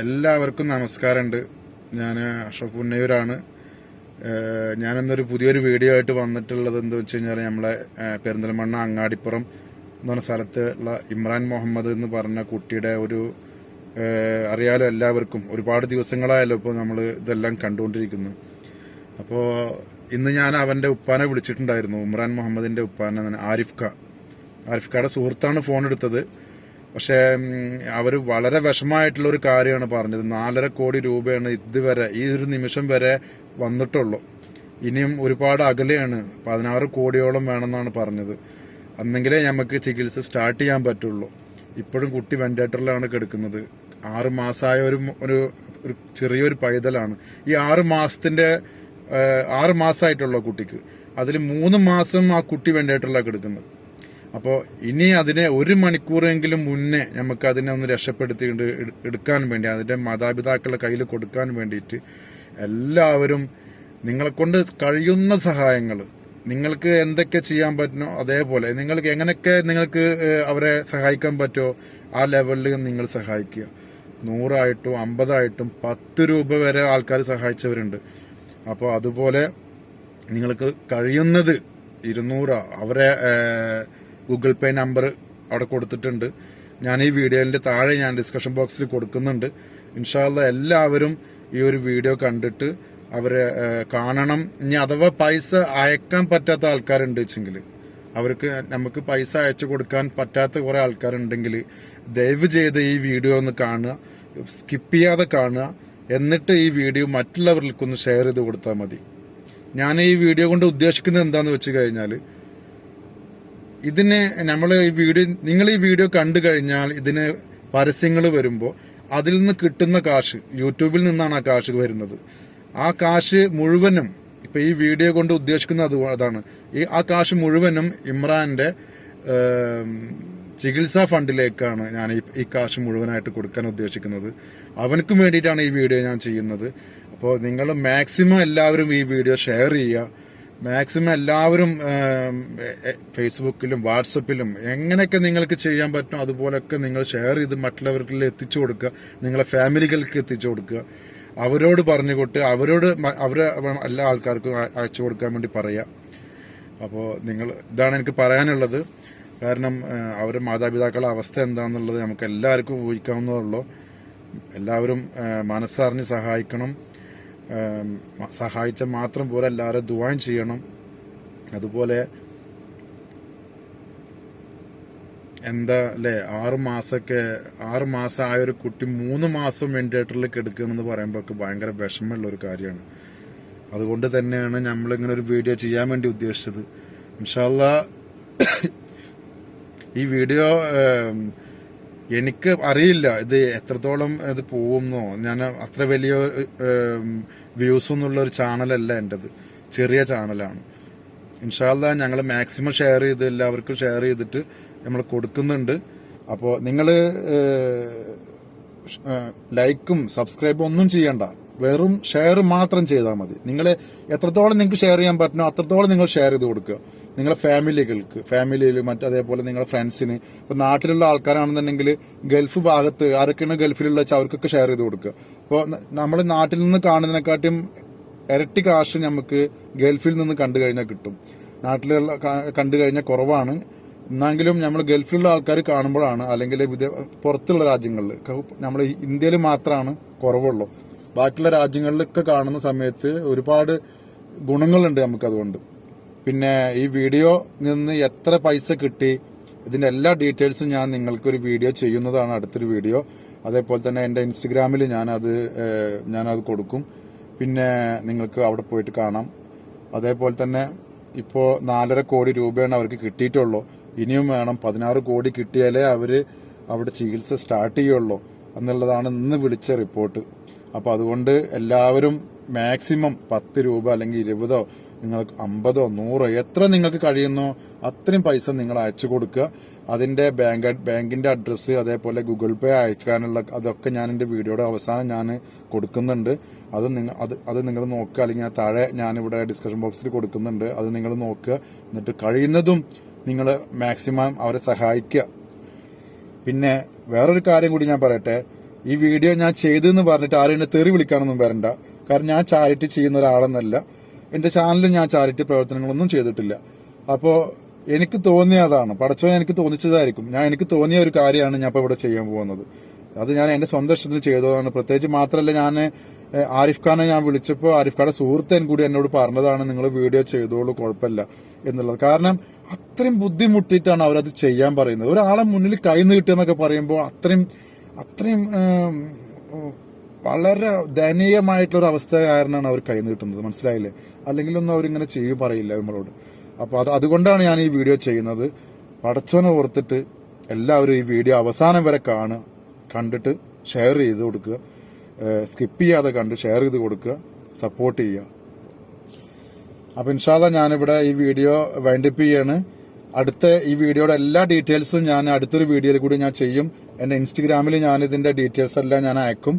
എല്ലാവർക്കും നമസ്കാരമുണ്ട്. ഞാൻ അഷ്റഫ് ഉന്നയൂരാണ് ഏഹ് ഞാനിന്നൊരു പുതിയൊരു വീഡിയോ ആയിട്ട് വന്നിട്ടുള്ളത് എന്താ വെച്ച് കഴിഞ്ഞാൽ നമ്മളെ പെരിന്തൽമണ്ണ അങ്ങാടിപ്പുറം എന്ന് പറഞ്ഞ സ്ഥലത്ത് ഉള്ള ഇമ്രാൻ മുഹമ്മദ് എന്ന് പറഞ്ഞ കുട്ടിയുടെ ഒരു അറിയാലോ എല്ലാവർക്കും. ഒരുപാട് ദിവസങ്ങളായല്ലോ ഇപ്പോൾ നമ്മൾ ഇതെല്ലാം കണ്ടുകൊണ്ടിരിക്കുന്നു. അപ്പോൾ ഇന്ന് ഞാൻ അവന്റെ ഉപ്പാനെ വിളിച്ചിട്ടുണ്ടായിരുന്നു. ഇമ്രാൻ മുഹമ്മദിന്റെ ഉപ്പാനെ ആരിഫ് ഖ. ആരിഫ് ഖയുടെ സുഹൃത്താണ് ഫോൺ എടുത്തത്. പക്ഷേ അവർ വളരെ വിഷമമായിട്ടുള്ള ഒരു കാര്യമാണ് പറഞ്ഞത്. നാലര കോടി രൂപയാണ് ഇതുവരെ ഈ ഒരു നിമിഷം വരെ വന്നിട്ടുള്ളൂ. ഇനിയും ഒരുപാട് അകലെയാണ്. പതിനാറ് കോടിയോളം വേണമെന്നാണ് പറഞ്ഞത്. അന്നെങ്കിലേ നമുക്ക് ചികിത്സ സ്റ്റാർട്ട് ചെയ്യാൻ പറ്റുള്ളൂ. ഇപ്പോഴും കുട്ടി വെന്റിലേറ്ററിലാണ് കിടക്കുന്നത്. ആറ് മാസമായ ഒരു ഒരു ചെറിയൊരു പൈതലാണ്. ഈ ആറ് മാസത്തിന്റെ ആറ് മാസമായിട്ടുള്ള കുട്ടിക്ക്. അതിൽ മൂന്ന് മാസം ആ കുട്ടി വെന്റിലേറ്ററിലാണ് കിടക്കുന്നത്. അപ്പോൾ ഇനി അതിനെ ഒരു മണിക്കൂറെങ്കിലും മുന്നേ നമുക്ക് അതിനെ ഒന്ന് രക്ഷപ്പെടുത്തി എട് എടുക്കാൻ വേണ്ടി അതിന്റെ മാതാപിതാക്കളുടെ കയ്യിൽ കൊടുക്കാൻ വേണ്ടിയിട്ട് എല്ലാവരും നിങ്ങളെ കൊണ്ട് കഴിയുന്ന സഹായങ്ങൾ നിങ്ങൾക്ക് എന്തൊക്കെ ചെയ്യാൻ പറ്റുമോ അതേപോലെ നിങ്ങൾക്ക് എങ്ങനെയൊക്കെ നിങ്ങൾക്ക് അവരെ സഹായിക്കാൻ പറ്റുമോ ആ ലെവലിൽ നിങ്ങൾ സഹായിക്കുക. നൂറായിട്ടും അമ്പതായിട്ടും പത്ത് രൂപ വരെ ആൾക്കാർ സഹായിച്ചവരുണ്ട്. അപ്പോൾ അതുപോലെ നിങ്ങൾക്ക് കഴിയുന്നത് ഇരുന്നൂറ്. അവരെ ഗൂഗിൾ പേ നമ്പർ അവിടെ കൊടുത്തിട്ടുണ്ട്. ഞാൻ ഈ വീഡിയോന്റെ താഴെ ഞാൻ ഡിസ്കഷൻ ബോക്സിൽ കൊടുക്കുന്നുണ്ട്. ഇൻഷാല്ല എല്ലാവരും ഈ ഒരു വീഡിയോ കണ്ടിട്ട് അവരെ കാണണം. ഇനി അഥവാ പൈസ അയക്കാൻ പറ്റാത്ത ആൾക്കാരുണ്ട് വെച്ചെങ്കിൽ അവർക്ക് നമുക്ക് പൈസ അയച്ചു കൊടുക്കാൻ പറ്റാത്ത കുറെ ആൾക്കാരുണ്ടെങ്കിൽ ദയവ് ചെയ്ത് ഈ വീഡിയോ ഒന്ന് കാണുക സ്കിപ്പ് ചെയ്യാതെ കാണുക. എന്നിട്ട് ഈ വീഡിയോ മറ്റുള്ളവർക്കൊന്ന് ഷെയർ ചെയ്ത് കൊടുത്താൽ മതി. ഞാൻ ഈ വീഡിയോ കൊണ്ട് ഉദ്ദേശിക്കുന്നത് എന്താന്ന് വെച്ച് കഴിഞ്ഞാൽ ഇതിന് നമ്മൾ ഈ വീഡിയോ നിങ്ങൾ ഈ വീഡിയോ കണ്ടു കഴിഞ്ഞാൽ ഇതിന് പരസ്യങ്ങൾ വരുമ്പോൾ അതിൽ നിന്ന് കിട്ടുന്ന കാശ് യൂട്യൂബിൽ നിന്നാണ് ആ കാശ് വരുന്നത്. ആ കാശ് മുഴുവനും ഇപ്പൊ ഈ വീഡിയോ കൊണ്ട് ഉദ്ദേശിക്കുന്നത് അത് അതാണ്. ഈ ആ കാശ് മുഴുവനും ഇമ്രാന്റെ ചികിത്സാ ഫണ്ടിലേക്കാണ് ഞാൻ ഈ കാശ് മുഴുവനായിട്ട് കൊടുക്കാൻ ഉദ്ദേശിക്കുന്നത്. അവനക്കും വേണ്ടിയിട്ടാണ് ഈ വീഡിയോ ഞാൻ ചെയ്യുന്നത്. അപ്പോൾ നിങ്ങൾ മാക്സിമം എല്ലാവരും ഈ വീഡിയോ ഷെയർ ചെയ്യുക. മാക്സിമം എല്ലാവരും ഫേസ്ബുക്കിലും വാട്സപ്പിലും എങ്ങനെയൊക്കെ നിങ്ങൾക്ക് ചെയ്യാൻ പറ്റും അതുപോലൊക്കെ നിങ്ങൾ ഷെയർ ചെയ്ത് മറ്റുള്ളവർക്ക് എത്തിച്ചു കൊടുക്കുക നിങ്ങളെ ഫാമിലികൾക്ക് എത്തിച്ചു കൊടുക്കുക. അവരോട് പറഞ്ഞു കൊട്ട് അവരോട് അവരെ എല്ലാ ആൾക്കാർക്കും അയച്ചു കൊടുക്കാൻ വേണ്ടി പറയുക. അപ്പോൾ നിങ്ങൾ ഇതാണ് എനിക്ക് പറയാനുള്ളത്. കാരണം അവരുടെ മാതാപിതാക്കളുടെ അവസ്ഥ എന്താണെന്നുള്ളത് നമുക്ക് എല്ലാവർക്കും ഊഹിക്കാവുന്നതുള്ളൂ എല്ലാവരും മനസ്സറിഞ്ഞ് സഹായിക്കണം. സഹായിച്ച മാത്രം പോലെ എല്ലാവരും ദുവാൻ ചെയ്യണം. അതുപോലെ എന്താ അല്ലെ ആറ് മാസമൊക്കെ ആറ് മാസം ആയ ഒരു കുട്ടി മൂന്ന് മാസം വെന്റിലേറ്ററിൽ കിടക്കുകയെന്ന് പറയുമ്പോൾ ഒക്കെ ഭയങ്കര വിഷമമുള്ള ഒരു കാര്യമാണ്. അതുകൊണ്ട് തന്നെയാണ് നമ്മൾ ഇങ്ങനെ ഒരു വീഡിയോ ചെയ്യാൻ വേണ്ടി ഉദ്ദേശിച്ചത്. ഇൻഷാല്ല ഈ വീഡിയോ എനിക്ക് അറിയില്ല ഇത് എത്രത്തോളം ഇത് പോകുമെന്നോ ഞാൻ അത്ര വലിയ വ്യൂസ് എന്നുള്ള ഒരു ചാനലല്ല എന്റെത് ചെറിയ ചാനലാണ് ഇൻഷാല്ല ഞങ്ങൾ മാക്സിമം ഷെയർ ചെയ്ത് എല്ലാവർക്കും ഷെയർ ചെയ്തിട്ട് നമ്മൾ കൊടുക്കുന്നുണ്ട്. അപ്പോൾ നിങ്ങൾ ലൈക്കും സബ്സ്ക്രൈബും ഒന്നും ചെയ്യണ്ട. വെറും ഷെയർ മാത്രം ചെയ്താൽ മതി. നിങ്ങൾ എത്രത്തോളം നിങ്ങൾക്ക് ഷെയർ ചെയ്യാൻ പറ്റുന്നോ അത്രത്തോളം നിങ്ങൾ ഷെയർ ചെയ്ത് കൊടുക്കുക. നിങ്ങളെ ഫാമിലികൾക്ക് ഫാമിലിയിൽ മറ്റ് അതേപോലെ നിങ്ങളുടെ ഫ്രണ്ട്സിന് ഇപ്പൊ നാട്ടിലുള്ള ആൾക്കാരാണെന്നുണ്ടെങ്കിൽ ഗൾഫ് ഭാഗത്ത് ആരൊക്കെയാണ് ഗൾഫിലുള്ള അവർക്കൊക്കെ ഷെയർ ചെയ്ത് കൊടുക്കുക. അപ്പോൾ നമ്മൾ നാട്ടിൽ നിന്ന് കാണുന്നതിനെക്കാട്ടും ഇരട്ടി കാശ് നമുക്ക് ഗൾഫിൽ നിന്ന് കണ്ടു കഴിഞ്ഞാൽ കിട്ടും. നാട്ടിലുള്ള കണ്ടു കഴിഞ്ഞാൽ കുറവാണ്. എന്നെങ്കിലും നമ്മൾ ഗൾഫിലുള്ള ആൾക്കാർ കാണുമ്പോഴാണ് അല്ലെങ്കിൽ പുറത്തുള്ള രാജ്യങ്ങളിൽ നമ്മൾ ഇന്ത്യയിൽ മാത്രമാണ് കുറവുള്ളൂ. ബാക്കിയുള്ള രാജ്യങ്ങളിലൊക്കെ കാണുന്ന സമയത്ത് ഒരുപാട് ഗുണങ്ങളുണ്ട് നമുക്ക് അതുകൊണ്ട്. പിന്നെ ഈ വീഡിയോ നിന്ന് എത്ര പൈസ കിട്ടി ഇതിന്റെ എല്ലാ ഡീറ്റെയിൽസും ഞാൻ നിങ്ങൾക്കൊരു വീഡിയോ ചെയ്യുന്നതാണ് അടുത്തൊരു വീഡിയോ അതേപോലെ തന്നെ എന്റെ ഇൻസ്റ്റഗ്രാമിൽ ഞാനത് ഞാനത് കൊടുക്കും. പിന്നെ നിങ്ങൾക്ക് അവിടെ പോയിട്ട് കാണാം. അതേപോലെ തന്നെ ഇപ്പോൾ നാലര കോടി രൂപയാണ് അവർക്ക് കിട്ടിയിട്ടുള്ളൂ. ഇനിയും വേണം പതിനാറ് കോടി കിട്ടിയാലേ അവർ അവിടെ ചികിത്സ സ്റ്റാർട്ട് ചെയ്യുള്ളൂ എന്നുള്ളതാണ് ഇന്ന് വിളിച്ച റിപ്പോർട്ട് അപ്പൊ അതുകൊണ്ട് എല്ലാവരും മാക്സിമം പത്ത് രൂപ അല്ലെങ്കിൽ ഇരുപതോ നിങ്ങൾക്ക് അമ്പതോ നൂറോ എത്ര നിങ്ങൾക്ക് കഴിയുന്നോ അത്രയും പൈസ നിങ്ങൾ അയച്ചു കൊടുക്കുക. അതിന്റെ ബാങ്ക് ബാങ്കിന്റെ അഡ്രസ്സ് അതേപോലെ ഗൂഗിൾ പേ അയക്കാനുള്ള അതൊക്കെ ഞാൻ എന്റെ വീഡിയോയുടെ അവസാനം ഞാൻ കൊടുക്കുന്നുണ്ട്. അത് നിങ്ങൾ അത് അത് നിങ്ങൾ നോക്കുക. അല്ലെങ്കിൽ താഴെ ഞാൻ ഇവിടെ ഡിസ്കഷൻ ബോക്സിൽ കൊടുക്കുന്നുണ്ട്. അത് നിങ്ങൾ നോക്കുക. എന്നിട്ട് കഴിയുന്നതും നിങ്ങൾ മാക്സിമം അവരെ സഹായിക്കുക. പിന്നെ വേറൊരു കാര്യം കൂടി ഞാൻ പറയട്ടെ. ഈ വീഡിയോ ഞാൻ ചെയ്തെന്ന് പറഞ്ഞിട്ട് ആരും എന്നെ തെറി വിളിക്കാനൊന്നും വരണ്ട. കാരണം ഞാൻ ചാരിറ്റി ചെയ്യുന്ന ഒരാളെന്നല്ല. എന്റെ ചാനലിൽ ഞാൻ ചാരിറ്റി പ്രവർത്തനങ്ങളൊന്നും ചെയ്തിട്ടില്ല. അപ്പോ എനിക്ക് തോന്നിയ അതാണ്. പടച്ചോ എനിക്ക് തോന്നിച്ചതായിരിക്കും. ഞാൻ എനിക്ക് തോന്നിയ ഒരു കാര്യമാണ് ഞാൻ ഇപ്പൊ ഇവിടെ ചെയ്യാൻ പോകുന്നത്. അത് ഞാൻ എന്റെ സ്വന്തം ഇഷ്ടത്തിൽ ചെയ്തതാണ്. പ്രത്യേകിച്ച് മാത്രമല്ല ഞാൻ ആരിഫ് ഖാനെ ഞാൻ വിളിച്ചപ്പോൾ ആരിഫ് ഖാന്റെ സുഹൃത്തൻ കൂടി എന്നോട് പറഞ്ഞതാണ് നിങ്ങൾ വീഡിയോ ചെയ്തോളൂ കുഴപ്പമില്ല എന്നുള്ളത്. കാരണം അത്രയും ബുദ്ധിമുട്ടിയിട്ടാണ് അവരത് ചെയ്യാൻ പറയുന്നത്. ഒരാളെ മുന്നിൽ കൈ നീട്ടുക പറയുമ്പോൾ അത്രയും അത്രയും വളരെ ദയനീയമായിട്ടുള്ള ഒരു അവസ്ഥ കാരണമാണ് അവർ കൈ നീട്ടുന്നത് മനസ്സിലായില്ലേ? അല്ലെങ്കിൽ ഒന്നും അവരിങ്ങനെ ചെയ്യും പറയില്ല നമ്മളോട്. അപ്പോൾ അത് അതുകൊണ്ടാണ് ഞാൻ ഈ വീഡിയോ ചെയ്യുന്നത്. പടച്ചോനെ ഓർത്തിട്ട് എല്ലാവരും ഈ വീഡിയോ അവസാനം വരെ കാണുക കണ്ടിട്ട് ഷെയർ ചെയ്ത് കൊടുക്കുക. സ്കിപ്പ് ചെയ്യാതെ കണ്ട് ഷെയർ ചെയ്ത് കൊടുക്കുക. സപ്പോർട്ട് ചെയ്യുക. അപ്പൊ ഇൻഷാല്ല ഞാനിവിടെ ഈ വീഡിയോ വൈൻഡപ്പ് ചെയ്യാണ്. അടുത്ത ഈ വീഡിയോയുടെ എല്ലാ ഡീറ്റെയിൽസും ഞാൻ അടുത്തൊരു വീഡിയോയിൽ കൂടി ഞാൻ ചെയ്യും. എന്റെ ഇൻസ്റ്റഗ്രാമിൽ ഞാൻ ഇതിന്റെ ഡീറ്റെയിൽസ് എല്ലാം ഞാൻ അയക്കും.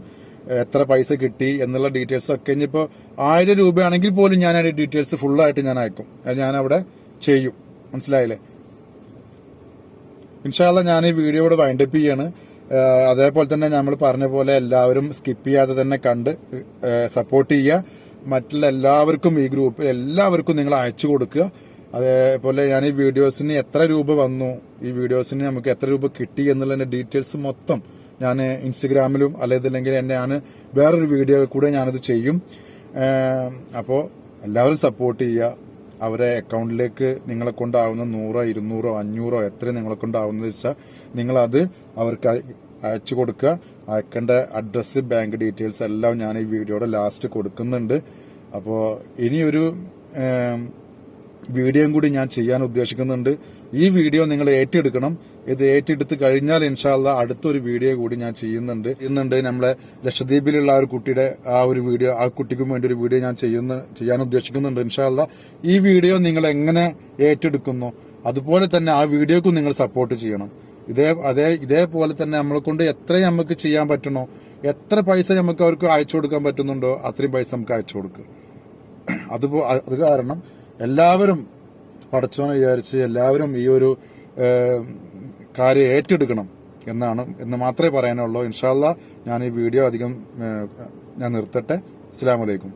എത്ര പൈസ കിട്ടി എന്നുള്ള ഡീറ്റെയിൽസ് ഒക്കെ ഇനിയിപ്പോ ആയിരം രൂപയാണെങ്കിൽ പോലും ഞാൻ അതിന്റെ ഡീറ്റെയിൽസ് ഫുള്ളായിട്ട് ഞാൻ അയക്കും. അത് ഞാൻ അവിടെ ചെയ്യും. മനസ്സിലായില്ലേ? ഇൻഷാല്ല ഞാൻ ഈ വീഡിയോ ഇവിടെ വൈൻഡപ്പ് ചെയ്യാണ്. അതേപോലെ തന്നെ നമ്മൾ പറഞ്ഞ പോലെ എല്ലാവരും സ്കിപ്പ് ചെയ്യാതെ തന്നെ കണ്ട് സപ്പോർട്ട് ചെയ്യുക. മറ്റുള്ള എല്ലാവർക്കും ഈ ഗ്രൂപ്പിൽ എല്ലാവർക്കും നിങ്ങൾ അയച്ചു കൊടുക്കുക. അതേപോലെ ഞാൻ ഈ വീഡിയോസിന് എത്ര രൂപ വന്നു ഈ വീഡിയോസിന് നമുക്ക് എത്ര രൂപ കിട്ടി എന്നുള്ളതിന്റെ ഡീറ്റെയിൽസ് മൊത്തം ഞാൻ ഇൻസ്റ്റഗ്രാമിലും അല്ലെങ്കിൽ എന്നെ ഞാൻ വേറൊരു വീഡിയോ കൂടെ ഞാനത് ചെയ്യും. അപ്പോൾ അപ്പോ എല്ലാവരും സപ്പോർട്ട് ചെയ്യുക. അവരെ അക്കൗണ്ടിലേക്ക് നിങ്ങളെ കൊണ്ടാവുന്ന നൂറോ ഇരുന്നൂറോ അഞ്ഞൂറോ എത്ര നിങ്ങളെ കൊണ്ടാവുന്നത് വെച്ചാൽ നിങ്ങളത് അവർക്ക് അയച്ചു കൊടുക്കുക. അയക്കേണ്ട അഡ്രസ്സ് ബാങ്ക് ഡീറ്റെയിൽസ് എല്ലാം ഞാൻ ഈ വീഡിയോയുടെ ലാസ്റ്റ് കൊടുക്കുന്നുണ്ട്. അപ്പോൾ ഇനിയൊരു വീഡിയോയും കൂടി ഞാൻ ചെയ്യാൻ ഉദ്ദേശിക്കുന്നുണ്ട്. ഈ വീഡിയോ നിങ്ങൾ ഏറ്റെടുക്കണം. ഇത് ഏറ്റെടുത്ത് കഴിഞ്ഞാൽ ഇൻഷാല്ല അടുത്തൊരു വീഡിയോ കൂടി ഞാൻ ചെയ്യുന്നുണ്ട്. ഇന്നുണ്ട് നമ്മളെ ലക്ഷദ്വീപിലുള്ള ആ ഒരു കുട്ടിയുടെ ആ ഒരു വീഡിയോ ആ കുട്ടിക്കും വേണ്ടി ഒരു വീഡിയോ ഞാൻ ചെയ്യുന്ന ചെയ്യാൻ ഉദ്ദേശിക്കുന്നുണ്ട് ഇൻഷാല്ല ഈ വീഡിയോ നിങ്ങൾ എങ്ങനെ ഏറ്റെടുക്കുന്നു അതുപോലെ തന്നെ ആ വീഡിയോക്കും നിങ്ങൾ സപ്പോർട്ട് ചെയ്യണം. ഇതേ അതേ ഇതേപോലെ തന്നെ നമ്മളെ കൊണ്ട് എത്ര നമുക്ക് ചെയ്യാൻ പറ്റണോ എത്ര പൈസ നമുക്ക് അവർക്ക് അയച്ചു കൊടുക്കാൻ പറ്റുന്നുണ്ടോ അത്രയും പൈസ നമുക്ക് അയച്ചു കൊടുക്കുക അതുപോ അത് കാരണം എല്ലാവരും പടച്ചോനെ വിചാരിച്ച് എല്ലാവരും ഈ ഒരു കാര്യം ഏറ്റെടുക്കണം എന്നാണ് എന്ന് മാത്രമേ പറയാനുള്ളൂ. ഇൻഷാല്ല ഞാൻ ഈ വീഡിയോ അധികം ഞാൻ നിർത്തട്ടെ. അസ്സാം വലൈക്കും